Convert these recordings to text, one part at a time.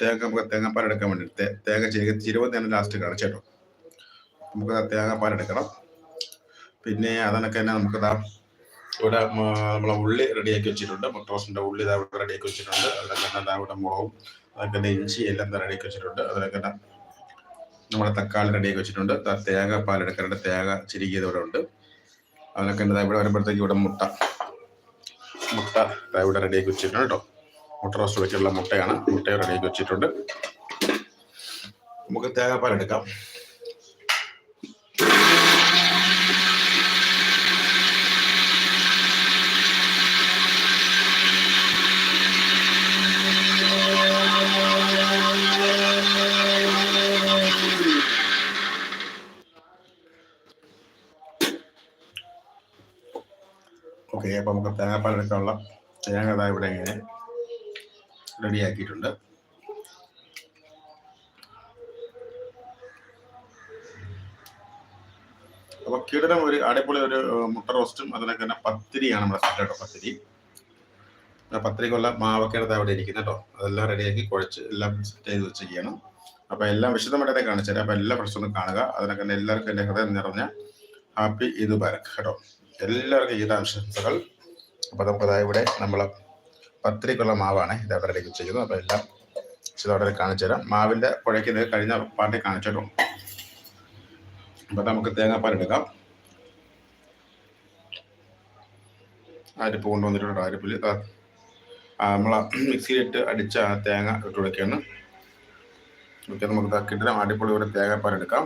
തേങ്ങ നമുക്ക് തേങ്ങാപ്പാൽ എടുക്കാൻ വേണ്ടി തേങ്ങ ചിരക ചിരുവത് തന്നെ ലാസ്റ്റ് കാണിച്ചേട്ടോ നമുക്ക് എടുക്കണം. പിന്നെ അതിനൊക്കെ തന്നെ നമുക്ക് ഇവിടെ നമ്മളെ ഉള്ളി റെഡിയാക്കി വെച്ചിട്ടുണ്ട്. മുട്ടോസിന്റെ ഉള്ളി ഇതാ ഇവിടെ റെഡിയാക്കി വെച്ചിട്ടുണ്ട്. അതൊക്കെ തന്നെ ഇവിടെ മുളകും അതൊക്കെ തന്നെ ഇഞ്ചി എല്ലാം റെഡിയാക്കി വെച്ചിട്ടുണ്ട്. അതിനൊക്കെ തന്നെ നമ്മുടെ തക്കാളി റെഡിയാക്കി വെച്ചിട്ടുണ്ട്. ദാ തേങ്ങാപ്പാൽ എടുക്കാനുണ്ട് തേങ്ങ ചിരികിയത് ഇവിടെ ഉണ്ട്. അതിനൊക്കെ തന്നെ ഇവിടെ വരുമ്പോഴത്തേക്ക് ഇവിടെ മുട്ട മുട്ട ഇവിടെ റെഡിയാക്കി വെച്ചിട്ടുണ്ട് കേട്ടോ. മുട്ട റോസ്റ്റ് വെച്ചിട്ടുള്ള മുട്ടയാണ്. മുട്ട റെഡിയാക്കി വെച്ചിട്ടുണ്ട്. നമുക്ക് തേങ്ങാപ്പാൽ എടുക്കാം. ഓക്കെ അപ്പം നമുക്ക് തേങ്ങാപ്പാൽ എടുക്കാനുള്ള തേങ്ങ ഇവിടെ ഇങ്ങനെ. റെഡിയാക്കിയിട്ടുണ്ട്. അപ്പോൾ കിടനം ഒരു അടിപൊളി ഒരു മുട്ട റോസ്റ്റും അതിനൊക്കെ തന്നെ പത്തിരിയാണ് നമ്മുടെ കേട്ടോ പത്തിരി. പത്തിരിക്കുള്ള മാവൊക്കെ അവിടെ ഇരിക്കുന്നത് കേട്ടോ. അതെല്ലാം റെഡിയാക്കി കുഴച്ച് എല്ലാം സെറ്റ് ചെയ്ത് വെച്ചിരിക്കണം അപ്പോൾ എല്ലാം വിശദമായിട്ട് കാണിച്ചു തരാം. അപ്പോൾ എല്ലാ പ്രശ്നവും കാണുക. അതിനൊക്കെ തന്നെ എല്ലാവർക്കും എന്റെ ഹൃദയം നിറഞ്ഞ ഹാപ്പി ഇത് ബരക്ക് കേട്ടോ. എല്ലാവർക്കും ആശംസകൾ. അപ്പോൾ നമുക്കതാ ഇവിടെ നമ്മൾ പത്തിരിക്കുള്ള മാവാണ് ഇത് അവിടെ റെഡി ചെയ്യുന്നത് അപ്പോൾ എല്ലാം വിശദമായിട്ട് കാണിച്ചു തരാം. മാവിന്റെ ഇത് കഴിഞ്ഞ പാർട്ടി കാണിച്ചിട്ടോ അപ്പോൾ നമുക്ക് തേങ്ങാപ്പാൽ എടുക്കാം. അരിപ്പ് കൊണ്ടുവന്നിട്ടുണ്ട് അരിപ്പിൽ നമ്മൾ മിക്സിയിലിട്ട് അടിച്ച തേങ്ങ ഇട്ട് കൊടുക്കുകയാണ്. ഓക്കെ നമുക്ക് കിട്ടുന്ന അടിപൊളി ഒരു തേങ്ങാപ്പാൽ എടുക്കാം.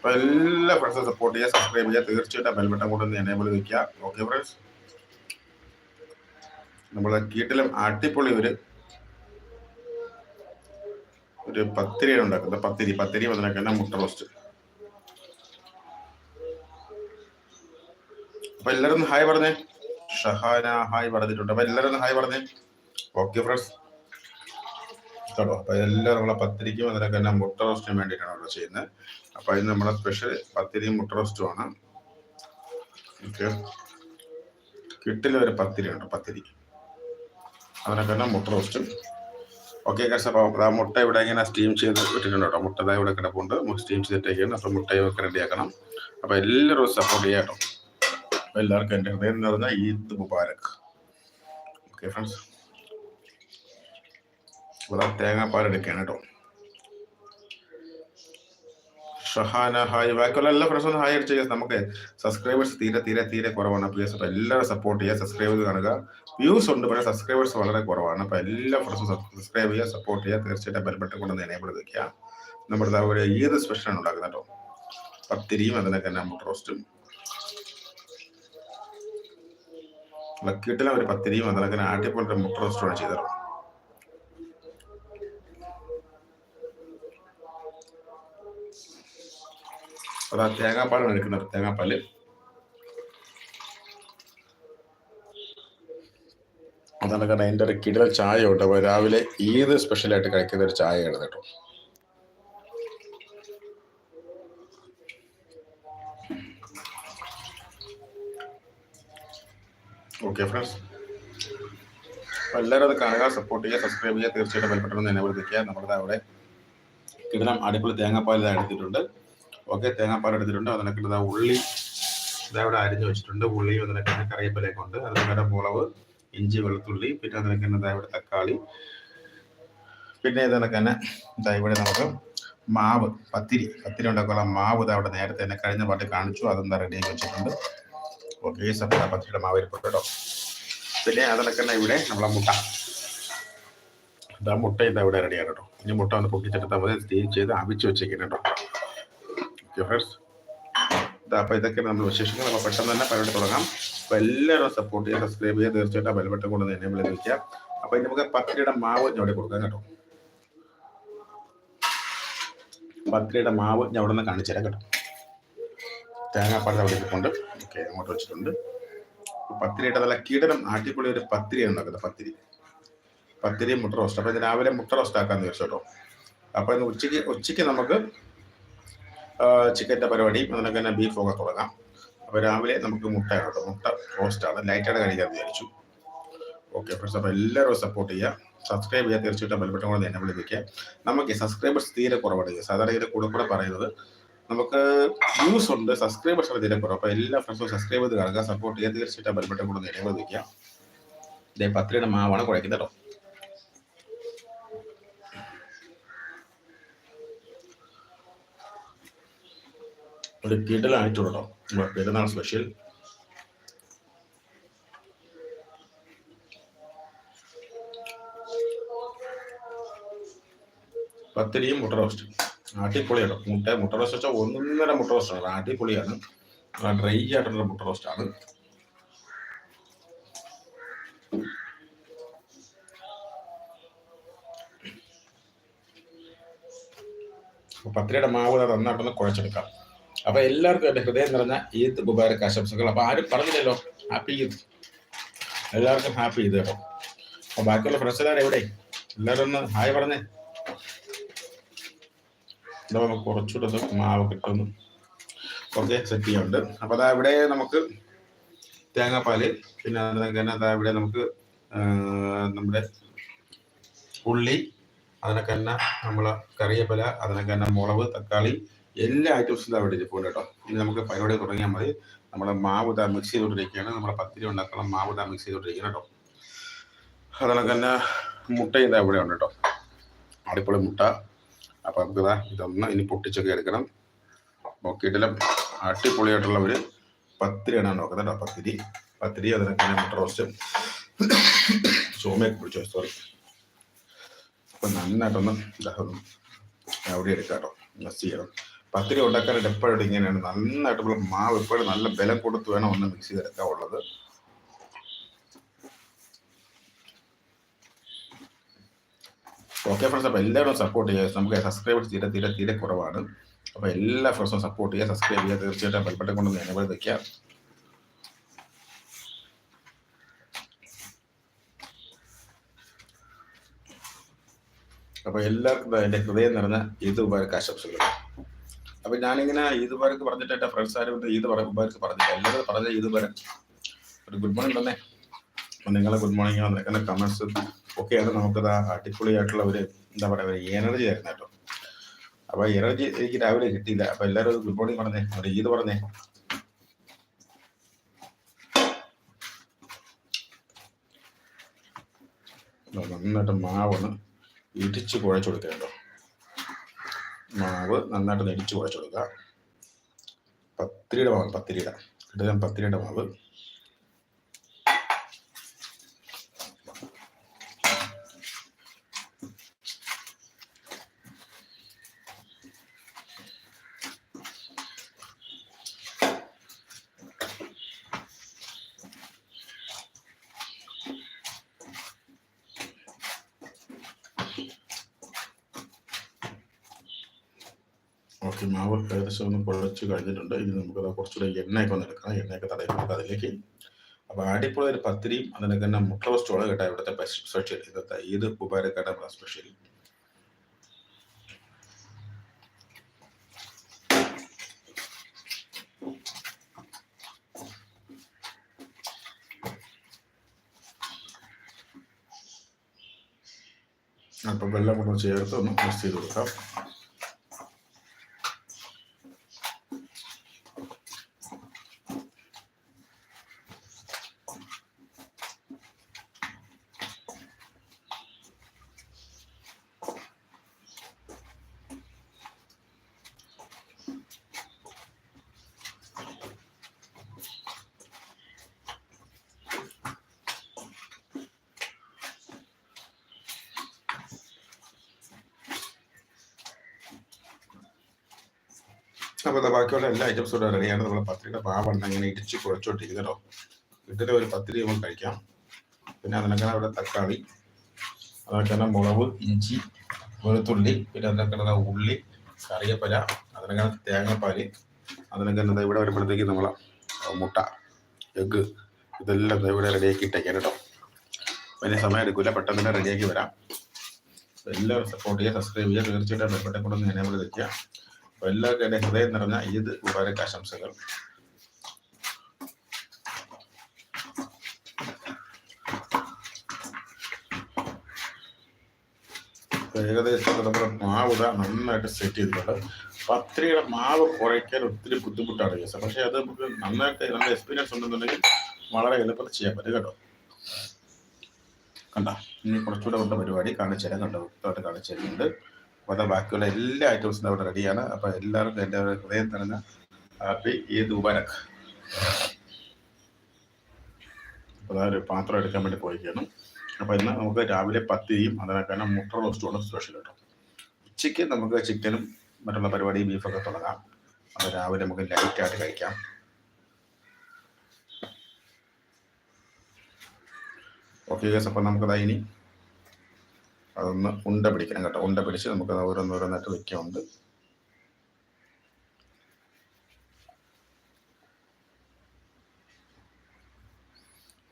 അപ്പോൾ എല്ലാ ഫ്രണ്ട്സും സപ്പോർട്ട് ചെയ്യുക സബ്സ്ക്രൈബ് ചെയ്യുക. തീർച്ചയായിട്ടും ബെൽബട്ടൺ കൊണ്ടൊന്ന് എനേബിൾ വയ്ക്കുക ഓക്കെ ഫ്രണ്ട്സ് നമ്മളെ കീട്ടിലും അടിപൊളി ഒരു ഒരു പത്തിരിയാണ് ഉണ്ടാക്കുന്നത്. പത്തിരി പത്തിരി അതിനൊക്കെ മുട്ട റോസ്റ്റ് അപ്പൊ എല്ലാരും ഒന്ന് ഹായ് പറഞ്ഞേ. ഷഹാന ഹായ് പറഞ്ഞിട്ടുണ്ട്. അപ്പൊ എല്ലാരും ഒന്ന് ഹായ് പറഞ്ഞേ. ഓക്കെ ഫ്രണ്ട്സ് കേട്ടോ അപ്പൊ ഇതെല്ലാം നമ്മളെ പത്തിരിക്കും അതിനൊക്കെ തന്നെ മുട്ട റോസ്റ്റിനും വേണ്ടിയിട്ടാണ് അവിടെ ചെയ്യുന്നത്. അപ്പൊ അതിന് നമ്മളെ സ്പെഷ്യൽ പത്തിരിയും മുട്ട റോസ്റ്റും ആണ്. ഓക്കെ. കിട്ടില്ല ഒരു പത്തിരി ഉണ്ട് പത്തിരി. അതിനൊക്കെ തന്നെ മുട്ട റോസ്റ്റും ഓക്കെ കാശ് അപ്പോൾ ആ മുട്ട ഇവിടെ ഇങ്ങനെ സ്റ്റീം ചെയ്ത് വിട്ടിട്ടുണ്ട് കേട്ടോ. മുട്ട ഇവിടെ കിടപ്പുണ്ട്. സ്റ്റീം ചെയ്തിട്ടേക്കാണ്. അപ്പോൾ മുട്ടയും ഒക്കെ റെഡിയാക്കണം അപ്പോൾ എല്ലാവരും സപ്പോർട്ട് ചെയ്യാം കേട്ടോ. എല്ലാവർക്കും എന്റെ ഹൃദയം നിറഞ്ഞ ഈദ് മുബാരക്. ഓക്കെ ഫ്രണ്ട്സ് ഇവിടെ തേങ്ങാപ്പാൽ എടുക്കുകയാണ് കേട്ടോ ഷഹാന ഹായ്. ബാക്കിയുള്ള എല്ലാ ഫ്രണ്ട്സും ഹായ് അടിച്ച് ചെയ്യാം നമുക്ക് സബ്സ്ക്രൈബേഴ്സ് തീരെ തീരെ തീരെ കുറവാണ്. പ്ലീസ് അപ്പോൾ എല്ലാവരും സപ്പോർട്ട് ചെയ്യുക സബ്സ്ക്രൈബ് ചെയ്ത് കാണുക. വ്യൂസ് ഉണ്ട് പക്ഷേ സബ്സ്ക്രൈബേഴ്സ് വളരെ കുറവാണ്. അപ്പോൾ എല്ലാ ഫ്രണ്ട്സും സബ്സ്ക്രൈബ് ചെയ്യുക സപ്പോർട്ട് ചെയ്യുക. തീർച്ചയായിട്ടും ബെൽ കൊണ്ട് എനേബിൾ വെക്കുക. നമ്മുടെ ഒരു ഏത് സ്പെഷ്യലാണ് ഉണ്ടാക്കുന്നത് കേട്ടോ? പത്തിരിയും അതിനൊക്കെ നമുക്ക് റോസ്റ്റും ലക്കിട്ടിലെ ഒരു പത്തിരിയും അതിനൊക്കെ ആട്ടിപ്പോലൊരു മുട്ട റോസ്റ്റുമാണ് ചെയ്തത് അതാ തേങ്ങാപ്പാലാണ് എടുക്കുന്നത് തേങ്ങാപ്പാൽ. അതാണ് കാരണം എന്റെ ഒരു കിടൽ ചായ ഉണ്ട് അപ്പോൾ രാവിലെ ഏത് സ്പെഷ്യലായിട്ട് കഴിക്കുന്ന ഒരു ചായയാണ് കേട്ടോ. ഓക്കെ ഫ്രണ്ട്സ് എല്ലാവരും അത് കാണുക സപ്പോർട്ട് ചെയ്യുക സബ്സ്ക്രൈബ് ചെയ്യുക. തീർച്ചയായിട്ടും ബലപ്പെട്ടെന്ന് എന്നെ വിളിക്കുക നമ്മുടെ അവിടെ കിടലം അടിപൊളി തേങ്ങാപ്പാൽ എടുത്തിട്ടുണ്ട്. ഓക്കെ തേങ്ങാപ്പാൽ എടുത്തിട്ടുണ്ട്. അതിനൊക്കെ ഉള്ളി. ഇതാ ഇവിടെ അരിഞ്ഞു വെച്ചിട്ടുണ്ട്. ഉള്ളിയും അതിനൊക്കെ തന്നെ കറിവേപ്പിലയൊക്കെ ഉണ്ട്. അതിനൊക്കെ മുളവ് ഇഞ്ചി വെളുത്തുള്ളി പിന്നെ അതിനൊക്കെ ഇതാ ഇവിടെ തക്കാളി. പിന്നെ ഇതിനൊക്കെ തന്നെ ഇതാ ഇവിടെ നമുക്ക് മാവ് പത്തിരി. പത്തിരി ഉണ്ടാക്കാനുള്ള മാവ് ഇതാ അവിടെ നേരത്തെ തന്നെ കഴിഞ്ഞ പാട്ട് കാണിച്ചു. അതെന്താ റെഡിയാക്കി വെച്ചിട്ടുണ്ട്. ഓക്കെ സമയത്ത് പത്തിരിയുടെ മാവ് ഇരിപ്പുണ്ട് കേട്ടോ. പിന്നെ അതിനൊക്കെ തന്നെ ഇവിടെ നമ്മളെ മുട്ട. ഇതാ മുട്ട ഇതാ ഇവിടെ റെഡിയാണ് കേട്ടോ. ഇനി മുട്ട ഒന്ന് പൊട്ടിച്ചെടുത്താൽ മതി. സ്റ്റീം ചെയ്ത് അവിച്ച് വെച്ചേക്കണം കേട്ടോ. ഫ്രണ്ട്സ് അപ്പോൾ ഇതൊക്കെ നമ്മൾ വിശേഷങ്ങൾ. നമ്മൾ പെട്ടെന്ന് തന്നെ പരിപാടി തുടങ്ങാം. അപ്പോൾ എല്ലാവരും സപ്പോർട്ട് ചെയ്യുക സബ്സ്ക്രൈബ് ചെയ്യുക തീർച്ചയായിട്ടും ബെൽബട്ടൺ കൊണ്ട് എന്നെ വിളി വിളിക്കാം അപ്പോൾ ഇനി നമുക്ക് പത്തിരിയുടെ മാവ് ഞവിടെ കൊടുക്കാം കേട്ടോ. പത്തിരിയുടെ മാവ് ഞാൻ അവിടെ നിന്ന് കാണിച്ചു തരാം കേട്ടോ. തേങ്ങാപ്പാൽ അവിടെ ഇരിപ്പുണ്ട് ഓക്കെ അങ്ങോട്ട് വെച്ചിട്ടുണ്ട്. പത്തിരിയുടെ നല്ല കീടനം ആട്ടിപ്പൊളി ഒരു പത്തിരിയാണ് ഉണ്ടാക്കുന്നത് പത്തിരി. പത്തിരി മുട്ട റോസ്റ്റ് അപ്പോൾ ഇത് രാവിലെ മുട്ട റോസ്റ്റ് ആക്കാന്ന് വെച്ചോട്ടോ അപ്പൊ ഇന്ന് ഉച്ചയ്ക്ക് ഉച്ചയ്ക്ക് നമുക്ക് ചിക്കന്റെ പരിപാടി. അതിനൊക്കെ തന്നെ ബീഫൊക്കെ തുടങ്ങാം. അപ്പോൾ രാവിലെ നമുക്ക് മുട്ട കേട്ടോ. മുട്ട റോസ്റ്റാണ് ലൈറ്റായിട്ട് കഴിക്കാൻ വിചാരിച്ചു. ഓക്കെ ഫ്രണ്ട്സ് അപ്പോൾ എല്ലാവരും സപ്പോർട്ട് ചെയ്യുക. സബ്സ്ക്രൈബ് ചെയ്യുക തീർച്ചയായിട്ടും ബെൽബട്ടൺ കൂടെ എന്നെ വിളിപ്പിക്കുക നമുക്ക് സബ്സ്ക്രൈബേഴ്സ് തീരെ കുറവാണ്. സാധാരണ ഇതിന്റെ കൂടെ കൂടെ പറയുന്നത് നമുക്ക് വ്യൂസ് ഉണ്ട്. സബ്സ്ക്രൈബേഴ്സ് തീരെ കുറവ്. അപ്പോൾ എല്ലാ ഫ്രണ്ട്സും സബ്സ്ക്രൈബ് ചെയ്ത് കാണുക. സപ്പോർട്ട് ചെയ്യുക തീർച്ചയായിട്ടും ബെൽബട്ടൺ കൂടെ എന്നെ വിളിക്കുക. ഇതേ പത്രയുടെ മാവാണ് കുഴക്കുന്നത് കേട്ടോ. ഒരു ആയിട്ടുള്ളോ കേട്ടോ പെരുന്നാൾ സ്പെഷ്യൽ പത്തിരിയും മുട്ട റോസ്റ്റ് അടിപൊളിയാണ്. മുട്ട മുട്ട റോസ്റ്റ് വെച്ചാൽ ഒന്നര മുട്ട റോസ്റ്റാണ് അടിപൊളിയാണ്. ഡ്രൈ ആയിട്ടുള്ള മുട്ട റോസ്റ്റാണ് പത്തിരിയുടെ മാവ് നന്നായിട്ടൊന്ന് കുഴച്ചെടുക്കാം. അപ്പൊ എല്ലാവർക്കും എന്റെ ഹൃദയം നിറഞ്ഞ ഈദ് മുബാരക് ആശംസകൾ. അപ്പൊ ആരും പറഞ്ഞില്ലല്ലോ ഹാപ്പി ഈദ്. എല്ലാവർക്കും ഹാപ്പി ഈദ് കേട്ടോ. അപ്പൊ ബാക്കിയുള്ള ഫ്രണ്ട്സ് എല്ലാവരും എവിടെ? എല്ലാവരും ഒന്ന് ഹായ് പറഞ്ഞേ. എന്താ കുറച്ചുകൂടെ മാവ് കിട്ടുന്നു ഓക്കെ സെറ്റ് ചെയ്യുന്നുണ്ട് അപ്പൊ അതാ ഇവിടെ നമുക്ക് തേങ്ങാപ്പാൽ പിന്നെ അതിനൊക്കെ തന്നെ അതാ ഇവിടെ നമുക്ക് നമ്മുടെ ഉള്ളി അതിനൊക്കെ തന്നെ നമ്മളെ കറിയപ്പല അതിനൊക്കെ തന്നെ മുളക് തക്കാളി എല്ലാ ഐറ്റംസും അവിടെ ഇരിപ്പുണ്ട് കേട്ടോ. ഇനി നമുക്ക് പരിപാടി തുടങ്ങിയാൽ മതി. നമ്മുടെ മാവ് ഇതാ മിക്സ് ചെയ്തുകൊണ്ടിരിക്കുകയാണ് നമ്മുടെ പത്തിരി ഉണ്ടാക്കണം മാവ് ഇതാ മിക്സ് ചെയ്തുകൊണ്ടിരിക്കുകയാണ് കേട്ടോ. അതുപോലെ തന്നെ മുട്ട ഇതാ ഇവിടെ ഉണ്ട് കേട്ടോ. അടിപൊളി മുട്ട. അപ്പം നമുക്ക് ഇതാ ഇതൊന്ന് ഇനി പൊട്ടിച്ചൊക്കെ എടുക്കണം. നോക്കിയിട്ടില്ല. അടിപൊളിയായിട്ടുള്ള ഒരു പത്തിരിയാണ് നോക്കുന്നത് കേട്ടോ. പത്തിരി. പത്തിരി അതിനൊക്കെ മുട്ട റോസ്റ്റ് ചോമയൊക്കെ പിടിച്ചോ? സോറി അപ്പം നന്നായിട്ടൊന്ന് ഇതാ എവിടെ എടുക്കാം കേട്ടോ. മിക്സ് ചെയ്യണം. പത്തിരി ഉണ്ടാക്കാനായിട്ട് എപ്പോഴും ഇങ്ങനെയാണ്. നന്നായിട്ട് നമ്മൾ മാവ് എപ്പോഴും നല്ല ബലം കൊടുത്ത് വേണം ഒന്ന് മിക്സ് ചെയ്തെടുക്കാവുള്ളത് ഓക്കെ ഫ്രണ്ട്സ് അപ്പോൾ എല്ലാവരും സപ്പോർട്ട് ചെയ്യുക. നമുക്ക് സബ്സ്ക്രൈബ് തീരെ തീരെ തീരെ കുറവാണ്. അപ്പോൾ എല്ലാ ഫ്രണ്ട്സും സപ്പോർട്ട് ചെയ്യുക. സബ്സ്ക്രൈബ് ചെയ്യുക. തീർച്ചയായിട്ടും ബെൽബട്ടൺ കൊണ്ട് നിലവിൽ വയ്ക്കാം അപ്പോൾ എല്ലാവർക്കും എന്റെ ഹൃദയം നിറഞ്ഞ ഇത് മുബാരക്ക് ആശംസകൾ. അപ്പൊ ഞാനിങ്ങനെ ഈദ് മുബാരക്ക് പറഞ്ഞിട്ട് എന്റെ ഫ്രണ്ട്സ് ആരും ഈദ് പറ- പറഞ്ഞിട്ട് എല്ലാവരും പറഞ്ഞ ഈദ് മുബാരക്ക് ഒരു ഗുഡ് മോർണിംഗ് തന്നെ നിങ്ങളെ ഗുഡ് മോർണിംഗ് നിൽക്കുന്ന കമന്റ്സ് ഒക്കെയാണ് നമുക്കത് അടിപൊളിയായിട്ടുള്ള ഒരു എന്താ പറയാ ഒരു എനർജി ആയിരുന്നു കേട്ടോ. അപ്പൊ എനർജി എനിക്ക് രാവിലെ കിട്ടിയില്ല. അപ്പൊ എല്ലാവരും ഗുഡ് മോർണിംഗ് പറഞ്ഞേ. ഒരു ഈദ് പറഞ്ഞേ. നന്നായിട്ട് മാവൊന്ന് ഇടിച്ച് കുഴച്ചു കൊടുക്കാം കേട്ടോ മാവ് നന്നായിട്ട് ഇടിച്ച് കുഴച്ച് കൊടുക്കുക. പത്തിരിയുടെ മാവ് പത്തിരിയുടെ. ഇടുക പത്തിരിയുടെ മാവ്. ഓക്കെ മാവ് ഏകദേശം ഒന്ന് കുഴച്ച് കഴിഞ്ഞിട്ടുണ്ട്. ഇനി നമുക്കത് കുറച്ചുകൂടെ എണ്ണയൊക്കെ ഒന്ന് എടുക്കണം. എണ്ണയൊക്കെ തടയിട്ടുണ്ട് അതിലേക്ക് അപ്പോൾ അടിപൊളി ഒരു പത്തിരിയും അതിനൊക്കെ തന്നെ മുട്ട റോസ്റ്റോളം കേട്ടോ ഇവിടുത്തെ സ്പെഷ്യൽ ഇന്നത്തെ ഈദ് മുബാരക്കാണ് നമ്മുടെ സ്പെഷ്യൽ അപ്പം വെള്ളം കൂടെ ചേർത്ത് ഒന്ന് മിക്സ് ചെയ്ത് കൊടുക്കാം. അപ്പോൾ ബാക്കിയുള്ള എല്ലാ ഐറ്റംസും ഇവിടെ റെഡിയാണ് നമ്മുടെ പത്തിരിയുടെ മാവെണ്ണ ഇങ്ങനെ ഇടിച്ച് കുഴച്ചോട്ടിരിക്കുന്നത് കേട്ടോ ഇതിന്റെ ഒരു പത്തിരി നമുക്ക് കഴിക്കാം. പിന്നെ അതിനൊക്കെ അവിടെ തക്കാളി അതിനൊക്കെ മുളക് ഇഞ്ചി വെളുത്തുള്ളി പിന്നെ അതിനൊക്കെ ഉള്ളി കറിയപ്പല അതിനൊക്കെ തേങ്ങാപ്പാൽ അതിനൊക്കെ തന്നെ ഇവിടെ വരുമ്പോഴത്തേക്ക് നമ്മൾ മുട്ട എഗ്ഗ് ഇതെല്ലാം ഇവിടെ റെഡിയാക്കി ഇട്ടേക്കാം കേട്ടോ. വലിയ സമയം എടുക്കില്ല പെട്ടെന്ന് തന്നെ റെഡിയാക്കി വരാം. എല്ലാവരും സപ്പോർട്ട് ചെയ്യുക സബ്സ്ക്രൈബ് ചെയ്യുക തീർച്ചയായിട്ടും ബെൽബട്ടൻ കൊണ്ടൊന്ന് നമ്മൾ അപ്പോൾ എല്ലാവരുടെ ഹൃദയം നിറഞ്ഞ ഈദ് മുബാരക് ആശംസകൾ. ഏകദേശം നമ്മുടെ മാവ് നന്നായിട്ട് സെറ്റ് ചെയ്തിട്ടുണ്ട്. പത്രിയുടെ മാവ് കുറയ്ക്കാൻ ഒത്തിരി ബുദ്ധിമുട്ടാണ് കേസ്. പക്ഷേ അത് നമുക്ക് നന്നായിട്ട് നല്ല എക്സ്പീരിയൻസ് ഉണ്ടെന്നുണ്ടെങ്കിൽ വളരെ എളുപ്പത്തിൽ ചെയ്യാൻ പറ്റും കേട്ടോ. കണ്ട? ഇനി കുറച്ചുകൂടെ ഉള്ള പരിപാടി കാണിച്ചു തരാം കണ്ടോ? കാണിച്ചു തരുന്നുണ്ട് അപ്പോൾ അത് ബാക്കിയുള്ള എല്ലാ ഐറ്റംസും അവിടെ റെഡിയാണ് അപ്പോൾ എല്ലാവർക്കും എന്റെ ഹൃദയം തന്നെ ഹാപ്പി ഈദ് മുബാരക്. അപ്പോൾ ഒരു പാത്രം എടുക്കാൻ വേണ്ടി പോയിക്കാണ് അപ്പോൾ ഇന്ന് നമുക്ക് രാവിലെ പത്തിരിയും അതിനൊക്കെ മുട്ട റോസ്റ്റുമാണ് സ്പെഷ്യൽ കേട്ടോ. ഉച്ചയ്ക്ക് നമുക്ക് ചിക്കനും മറ്റുള്ള പരിപാടി ബീഫൊക്കെ തുടങ്ങാം. അപ്പോൾ രാവിലെ നമുക്ക് ലൈറ്റായിട്ട് കഴിക്കാം. ഓക്കെ ഗസ് അപ്പം നമുക്കതായി ഇനി അതൊന്ന് ഉണ്ട പിടിക്കണം കേട്ടോ. ഉണ്ട പിടിച്ച് നമുക്ക് ഓരോന്നോരോന്നായിട്ട് വെക്കാറുണ്ട്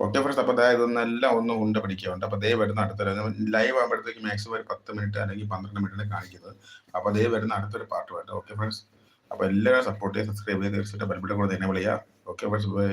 ഓക്കെ ഫ്രണ്ട്സ് അപ്പോൾ അതായത് ഇതൊന്നെല്ലാം ഒന്ന് ഉണ്ട പിടിക്കുന്നുണ്ട് അപ്പോൾ ദേ വരുന്ന അടുത്തൊരു ലൈവ് ആകുമ്പോഴത്തേക്ക് മാക്സിമം ഒരു പത്ത് മിനിറ്റ് അല്ലെങ്കിൽ പന്ത്രണ്ട് മിനിറ്റ് കാണിക്കുന്നത്. അപ്പോൾ ദേ വരുന്ന അടുത്തൊരു പാട്ട് വേണ്ട. ഓക്കെ ഫ്രണ്ട്സ് അപ്പോൾ എല്ലാവരും സപ്പോർട്ട് ചെയ്യുക സബ്സ്ക്രൈബ് ചെയ്യുക തീർച്ചയായിട്ടും ബെൽബിടെ കൂടെ തന്നെ വിളിക്കുക. Okay friends bye